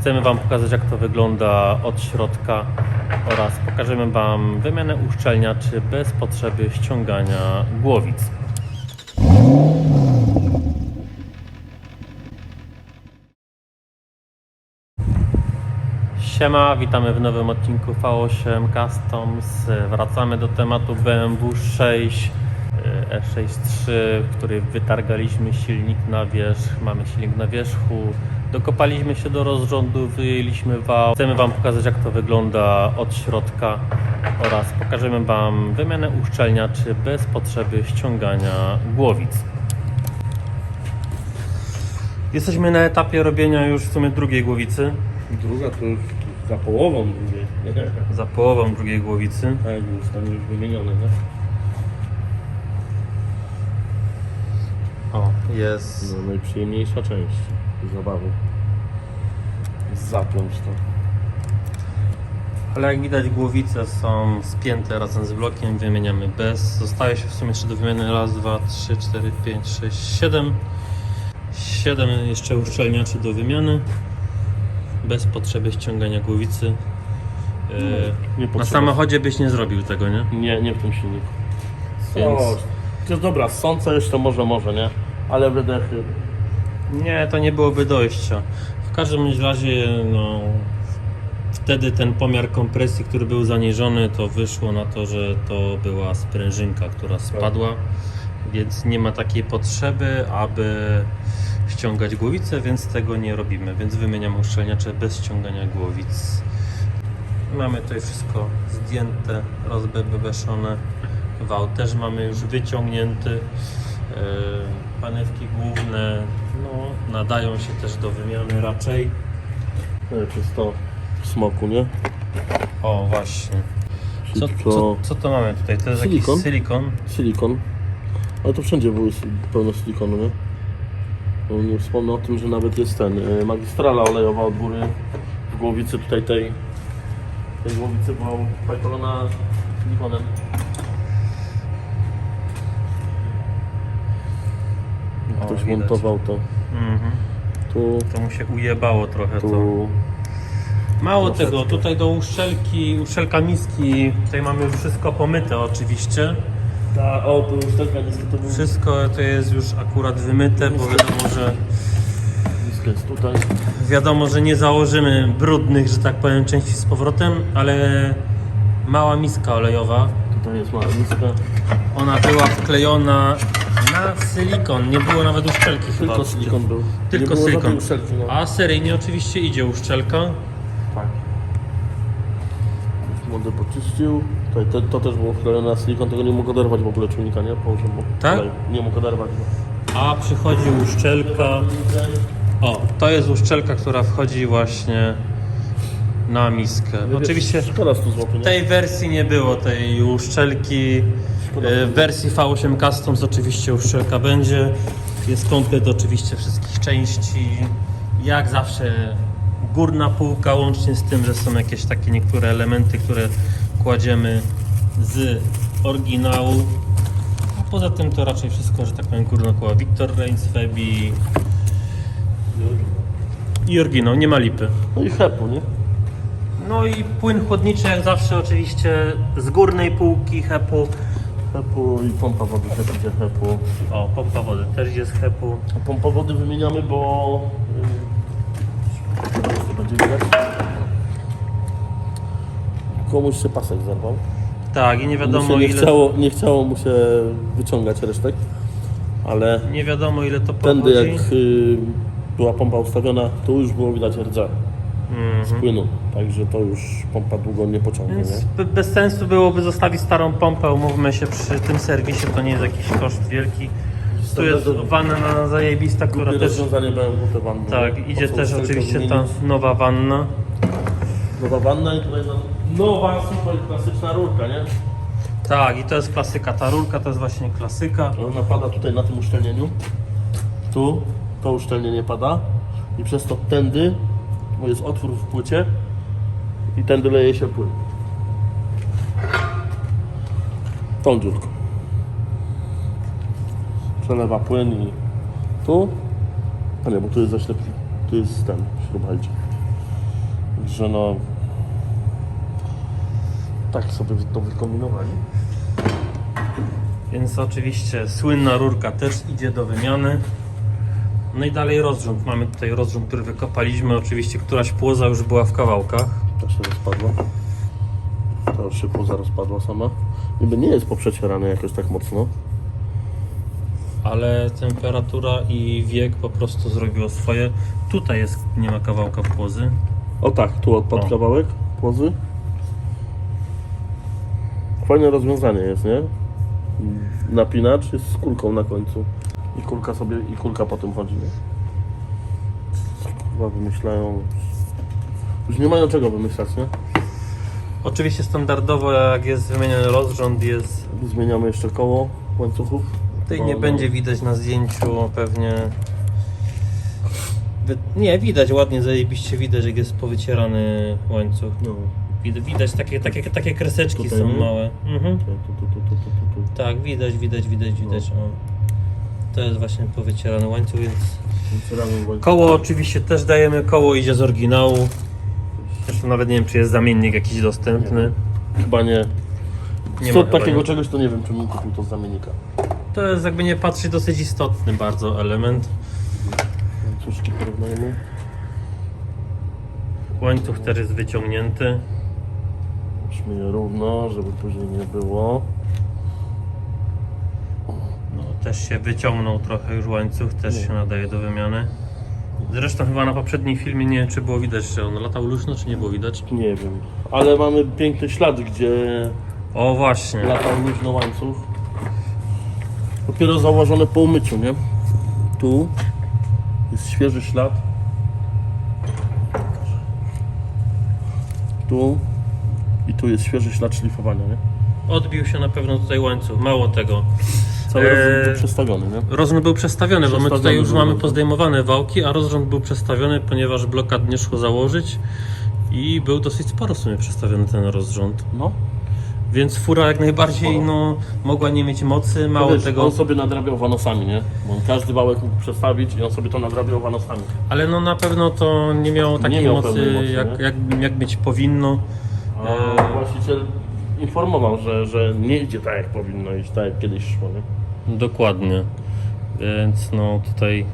Chcemy Wam pokazać, jak to wygląda od środka oraz pokażemy Wam wymianę uszczelniaczy bez potrzeby ściągania głowic. Siema, witamy w nowym odcinku V8 Customs. Wracamy do tematu BMW 6 e, E63, w której wytargaliśmy silnik na wierzch, mamy silnik na wierzchu, dokopaliśmy się do rozrządu, wyjęliśmy wał. Chcemy Wam pokazać jak to wygląda od środka oraz pokażemy Wam wymianę uszczelniaczy bez potrzeby ściągania głowic. Jesteśmy na etapie robienia już w sumie drugiej głowicy, Druga to już za połową drugiej. za połową drugiej głowicy. Tak, już tam już wymienione, nie? O, jest. No, najprzyjemniejsza część zabawy. Zapiąć to. Ale jak widać głowice są spięte razem z blokiem, wymieniamy bez. Zostaje się w sumie jeszcze do wymiany raz, dwa, trzy, cztery, pięć, sześć, siedem. Siedem jeszcze uszczelniaczy do wymiany. Bez potrzeby ściągania głowicy. Yy, Nie na potrzeba. samochodzie byś nie zrobił tego, nie? Nie, nie w tym silniku. Więc- O, to jest dobra, sące jeszcze może, może, nie? Ale wydechy. Nie, to nie byłoby dojścia. W każdym razie, no, wtedy ten pomiar kompresji, który był zaniżony, to wyszło na to, że to była sprężynka, która spadła, więc nie ma takiej potrzeby, aby ściągać głowicę, więc tego nie robimy, więc wymieniam uszczelniacze bez ściągania głowic. Mamy tutaj wszystko zdjęte, rozbebeszone. Wał też mamy już wyciągnięty. Yy, Panewki główne no, nadają się też do wymiany raczej. To jest to w smoku, nie? O, właśnie. Co, co, to co to mamy tutaj? To jest Silikon? jakiś silikon. silikon. Ale to wszędzie było si- pełno silikonu, nie? No, nie wspomnę o tym, że nawet jest ten y, magistrala olejowa od góry w głowicy tutaj tej tej głowicy była upajtolona silikonem. O, Ktoś widać. montował to. Mhm. Tu, To mu się ujebało trochę to. tu. Mało Troszeczkę. tego, tutaj do uszczelki, uszczelka miski, tutaj mamy już wszystko pomyte oczywiście. Ta, o, tu już taka niska to był. Wszystko to jest już akurat wymyte, bo wiadomo, że Niska jest tutaj. Wiadomo, że nie założymy brudnych, że tak powiem, części z powrotem, ale mała miska olejowa, Tutaj jest mała niska. ona była wklejona na silikon, nie było nawet uszczelki chyba. Tylko silikon był. Tylko nie silikon. uszczelki, no. A seryjnie oczywiście idzie uszczelka. Tak. Młody poczyścił. Tutaj te, to też było wklejone na silikon, tego nie mógł oderwać w ogóle czujnika, nie? Położył, bo Tak? Nie mógł oderwać. A przychodzi uszczelka. O, to jest uszczelka, która wchodzi właśnie na miskę. Oczywiście Szkoda 100 zł, nie? w tej wersji nie było tej uszczelki. E, W wersji V8 Customs oczywiście uszczelka będzie. Jest komplet oczywiście wszystkich części. Jak zawsze górna półka, łącznie z tym, że są jakieś takie niektóre elementy, które kładziemy z oryginału. A poza tym to raczej wszystko, że tak powiem, górna koła Victor Reigns, Febi i oryginał, nie ma lipy. No i hepu, nie? No i płyn chłodniczy jak zawsze oczywiście z górnej półki hepu. Hepu i pompa wody też idzie hepu. O, pompa wody też jest hepu. Pompa wody wymieniamy, bo... Yy, to będzie widać. Komuś się pasek zerwał. Tak i nie Mu wiadomo się nie, ile chciało, nie chciało mu się wyciągać resztek, ale nie wiadomo ile to tędy pochodzi. jak y, była pompa ustawiona, to już było widać rdza płynu, także to już pompa długo nie pociągnie. Więc Nie? be- bez sensu byłoby zostawić starą pompę, umówmy się przy tym serwisie, to nie jest jakiś koszt wielki. Tu jest wanna zajebista, która też... rozwiązanie BMW wanny. Tak, idzie też oczywiście ta nowa wanna. Nowa wanna i tutaj no- nowa, super klasyczna rurka, nie? Tak, i to jest klasyka. Ta rurka to jest właśnie klasyka. Ona pada tutaj na tym uszczelnieniu. Tu to uszczelnienie pada i przez to tędy, bo jest otwór w płycie i tędy leje się płyn. Tą dziurką. Przelewa płyn i tu. A nie, bo tu jest zaślepki. Tu jest ten śrubajcie. Także no... Tak sobie to wykombinowali. Więc oczywiście słynna rurka też idzie do wymiany. No i dalej rozrząd. Mamy tutaj rozrząd, który wykopaliśmy. Oczywiście któraś płoza już była w kawałkach. To się rozpadła. To już się poza rozpadła sama. Niby nie jest poprzecierane jakoś tak mocno. ale temperatura i wiek po prostu zrobiło swoje. Tutaj jest, nie ma kawałka płozy. O tak, tu odpadł O. kawałek płozy. Fajne rozwiązanie jest, nie? Napinacz jest z kulką na końcu. I kulka sobie, i kulka po tym chodzi, nie? Chyba wymyślają... Już nie mają czego wymyślać, nie? Oczywiście standardowo jak jest wymieniony rozrząd jest Zmieniamy jeszcze koło łańcuchów. tutaj Bo nie będzie widać na zdjęciu pewnie Wy... nie widać ładnie zajebiście widać jak jest powycierany łańcuch No. Wid- widać takie, takie, takie kreseczki Tutaj, są nie? małe mhm. Tu, tu, tu, tu, tu, tu, tu. tak widać widać widać widać No. o. to jest właśnie powycierany łańcuch więc. Koło oczywiście też dajemy, koło idzie z oryginału. Zresztą nawet nie wiem, czy jest zamiennik jakiś dostępny. Chyba nie. Nie ma chyba, takiego nie. czegoś to nie wiem, czy bym kupił to z zamiennika. To jest jakby nie patrzeć dosyć istotny bardzo element. Łańcuszki porównajmy. Łańcuch też jest wyciągnięty. Szmyję równo, żeby później nie było. Też się wyciągnął trochę już łańcuch, też się nadaje do wymiany. Zresztą chyba na poprzednim filmie nie wiem, czy było widać, że on latał luźno, czy nie było widać. Nie wiem. Ale mamy piękny ślad, gdzie O właśnie. latał luźno łańcuch. Dopiero założone po umyciu, nie? Tu jest świeży ślad. Tu i tu jest świeży ślad szlifowania, nie? Odbił się na pewno tutaj łańcuch. Mało tego. Cały Eee, eee... był przestawiony, nie? Rozrząd był przestawiony, bo my tutaj Przestawiony już mamy rozrząd. pozdejmowane wałki, a rozrząd był przestawiony, ponieważ blokad nie szło założyć i był dosyć sporo w sumie przestawiony ten rozrząd. No. Więc fura jak najbardziej Sporo. no, mogła nie mieć mocy, mało Wiesz, tego, On sobie nadrabiał wanosami, nie? Bo on każdy wałek mógł przestawić i on sobie to nadrabiał wanosami. ale no na pewno to nie miało takiej miał mocy, pełnej mocy, jak, nie? jak, jak mieć powinno. A właściciel informował, że, że nie idzie tak jak powinno iść, tak jak kiedyś szło, nie? Dokładnie. Więc no tutaj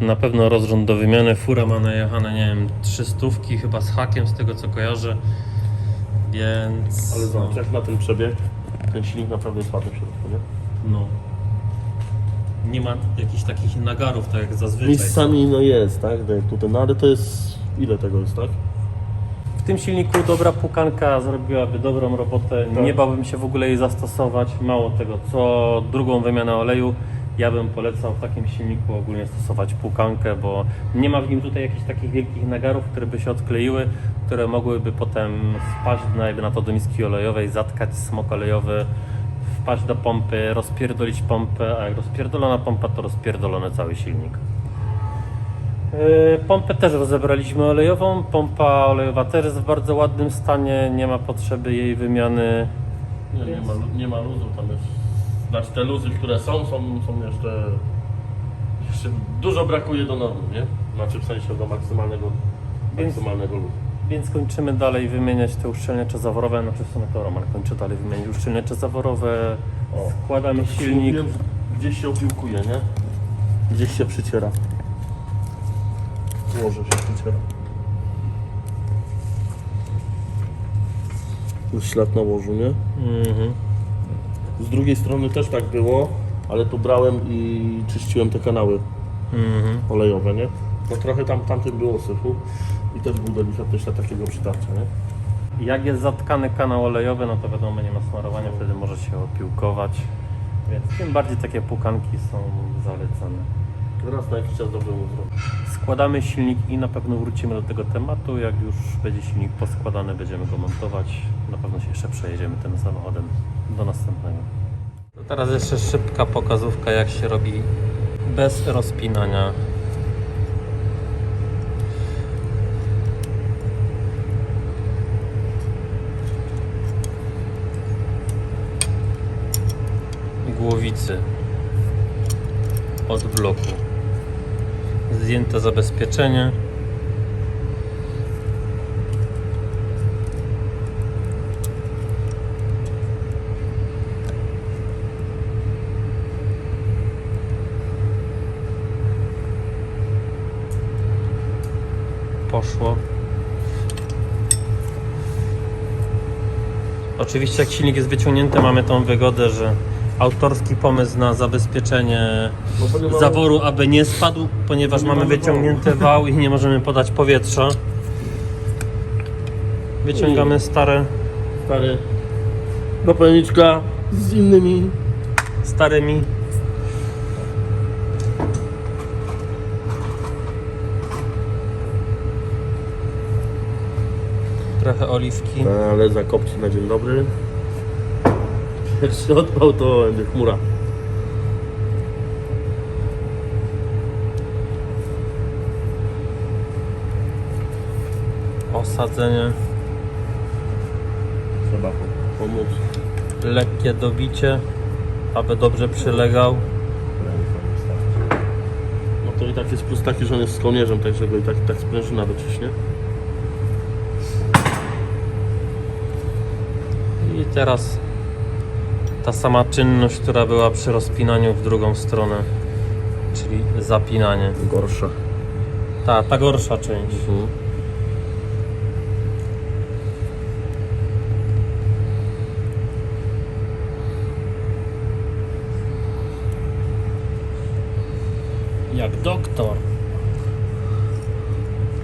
na pewno rozrząd do wymiany. Fura ma najechane, nie wiem, trzy stówki chyba z hakiem z tego co kojarzę. Więc. Ale zobacz, jak na ten przebieg, ten silnik naprawdę jest ładny w środku, nie? No. Nie ma jakichś takich nagarów, tak jak zazwyczaj. Miejscami no jest, tak? Tak tutaj, no ale to jest, ile tego jest, tak? W tym silniku dobra pukanka zrobiłaby dobrą robotę. Tak. Nie bałbym się w ogóle jej zastosować. Mało tego, co drugą wymianę oleju, ja bym polecał w takim silniku ogólnie stosować pukankę, bo nie ma w nim tutaj jakichś takich wielkich nagarów, które by się odkleiły, które mogłyby potem spaść na, jakby na to do miski olejowej, zatkać smok olejowy, wpaść do pompy, rozpierdolić pompę, a jak rozpierdolona pompa, to rozpierdolony cały silnik. Yy, Pompę też rozebraliśmy olejową. Pompa olejowa też jest w bardzo ładnym stanie, nie ma potrzeby jej wymiany. Nie, nie ma, nie ma luzu, tam jest, znaczy te luzy, które są, są, są jeszcze, jeszcze dużo brakuje do normy, nie? Znaczy w sensie do maksymalnego, Więc- maksymalnego luzu. Więc kończymy dalej wymieniać te uszczelniacze zaworowe. Znaczy w sumie to Roman kończy dalej wymieniać uszczelniacze zaworowe. O. Składamy silnik. Gdzieś się opiłkuje, nie? Gdzieś się przyciera. Łoże się przyciera. Jest ślad na łożu, nie? Mhm. Z drugiej strony też tak było, ale tu brałem i czyściłem te kanały Mhm. olejowe, nie? No trochę tam tamtym było syfu i też był delikatny ślad takiego przytarcia, nie? Jak jest zatkany kanał olejowy, no to wiadomo, nie ma smarowania, wtedy może się opiłkować. Więc tym bardziej takie pukanki są zalecane. Raz na jakiś czas dobrze mu zrobić. Składamy silnik i na pewno wrócimy do tego tematu. Jak już będzie silnik poskładany, będziemy go montować. Na pewno się jeszcze przejedziemy tym samochodem do następnego. To teraz jeszcze szybka pokazówka, jak się robi bez rozpinania. Głowicy od bloku zdjęte zabezpieczenie. Poszło. Oczywiście jak silnik jest wyciągnięty mamy tą wygodę, że autorski pomysł na zabezpieczenie No zaworu, aby nie spadł, ponieważ Nie mamy wyciągnięty wał i nie możemy podać powietrza. Wyciągamy stare, Stary. Dopalniczka z innymi. starymi. Trochę oliwki. Ale zakopci na dzień dobry. Pierwszy odpał to będzie chmura. Osadzenie, Trzeba pomóc. lekkie dobicie, aby dobrze przylegał. No to i tak jest plus taki, że on jest z kołnierzem, także go i tak, tak sprężyna dociśnie. I teraz ta sama czynność, która była przy rozpinaniu w drugą stronę, czyli zapinanie. Gorsza. Ta, ta gorsza część. Mhm. Jak doktor.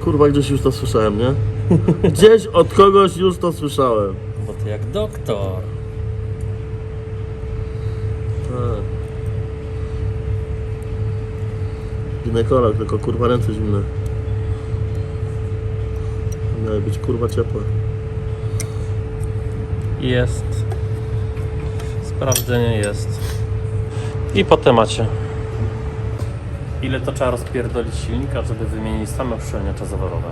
Kurwa, gdzieś już to słyszałem, nie? Gdzieś od kogoś już to słyszałem. Bo ty jak doktor. Ginekolog, tylko kurwa ręce zimne. Miały być kurwa ciepłe. Jest. Sprawdzenie jest. I po temacie. Ile to trzeba rozpierdolić silnika, żeby wymienić same uszczelniacze zaworowe?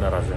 Na razie.